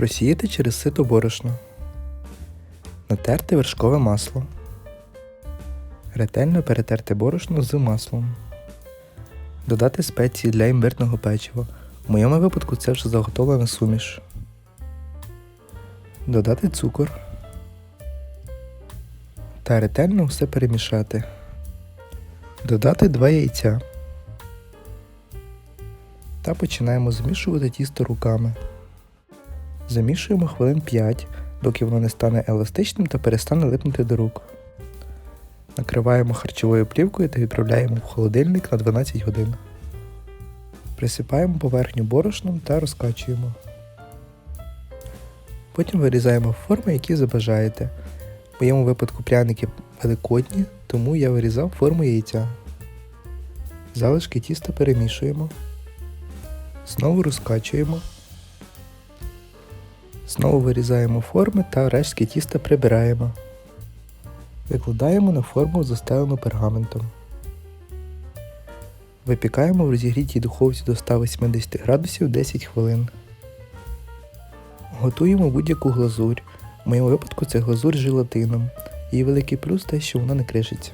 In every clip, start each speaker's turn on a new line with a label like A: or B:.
A: Просіяти через сито борошно. Натерти вершкове масло. Ретельно перетерти борошно з маслом. Додати спеції для імбирного печива. У моєму випадку це вже заготовлена суміш. Додати цукор. Та ретельно все перемішати. Додати 2 яйця. Та починаємо змішувати тісто руками. Замішуємо хвилин 5, доки воно не стане еластичним та перестане липнути до рук. Накриваємо харчовою плівкою та відправляємо в холодильник на 12 годин. Присипаємо поверхню борошном та розкачуємо. Потім вирізаємо форми, які забажаєте. В моєму випадку пряники великодні, тому я вирізав форму яйця. Залишки тіста перемішуємо. Знову розкачуємо. Знову вирізаємо форми та рештки тіста прибираємо. Викладаємо на форму застелену пергаментом. Випікаємо в розігрітій духовці до 180 градусів 10 хвилин. Готуємо будь-яку глазурь. В моєму випадку це глазурь з желатином. Її великий плюс те, що вона не кришиться.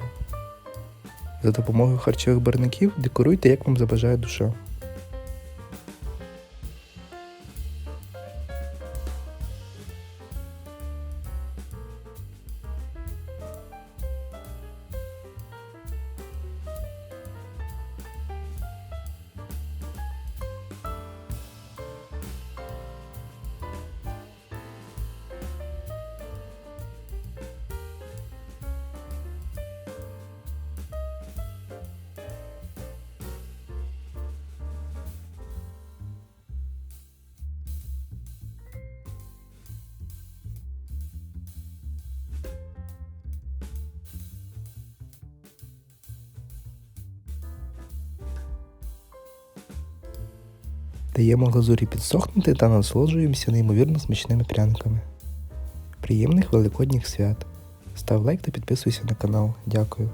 A: За допомогою харчових барників декоруйте, як вам забажає душа. Даємо глазурі підсохнути та насолоджуємося неймовірно смачними пряниками. Приємних великодніх свят! Став лайк та підписуйся на канал. Дякую.